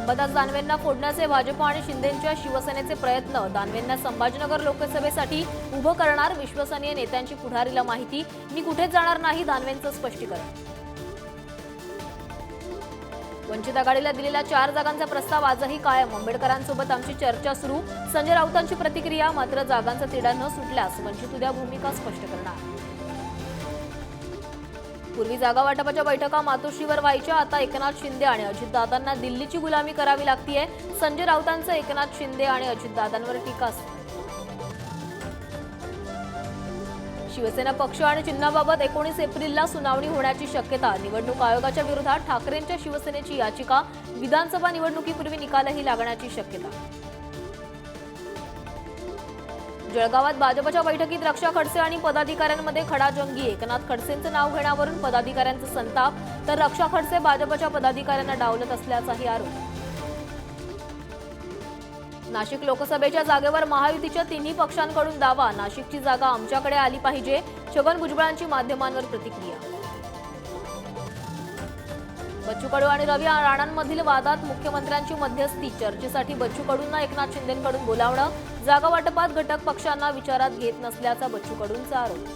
अंबादास दानवेंना फोडण्याचे भाजप आणि शिंदेच्या शिवसेनेचे प्रयत्न. दानवेंना संभाजीनगर लोकसभेसाठी उभं करणार विश्वसनीय नेत्यांची पुढारीला माहिती. मी कुठेच जाणार नाही दानवेंचं स्पष्टीकरण. वंचित आघाडीला दिलेल्या चार जागांचा प्रस्ताव आजही कायम. आंबेडकरांसोबत आमची चर्चा सुरू. संजय राऊतांची प्रतिक्रिया मात्र जागांचा तिढा न सुटल्यास वंचित उद्या भूमिका स्पष्ट करणार. पूर्वी जागा वाटपाच्या बैठका मातोश्रीवर व्हायच्या आता एकनाथ शिंदे आणि अजितदादांना दिल्लीची गुलामी करावी लागतीये. संजय राऊतांचं एकनाथ शिंदे आणि अजितदादांवर टीका शिवसेना पक्ष आणि चिन्हाबाबत एकोणीस एप्रिलला सुनावणी होण्याची शक्यता. निवडणूक आयोगाच्या विरोधात ठाकरेंच्या शिवसेनेची याचिका. विधानसभा निवडणुकीपूर्वी निकालही लागण्याची शक्यता. जळगावात भाजपच्या बैठकीत रक्षा खडसे आणि पदाधिकाऱ्यांमध्ये खडाजंगी. एकनाथ खडसेंचं नाव घेण्यावरून पदाधिकाऱ्यांचा संताप तर रक्षा खडसे भाजपच्या पदाधिकाऱ्यांना डावलत असल्याचाही आरोप. नाशिक लोकसभेच्या जागेवर महायुतीच्या तिन्ही पक्षांकडून दावा. नाशिकची जागा आमच्याकडे आली पाहिजे छगन भुजबळांची माध्यमांवर प्रतिक्रिया. बच्चू कडू आणि रवी राणांमधील वादात मुख्यमंत्र्यांची मध्यस्थी. चर्चेसाठी बच्चू कडूंना एकनाथ शिंदेकडून बोलावणं जागा वाटपात घटक पक्षांना विचारात घेत नसल्याचा बच्चू कडूंचा आरोप.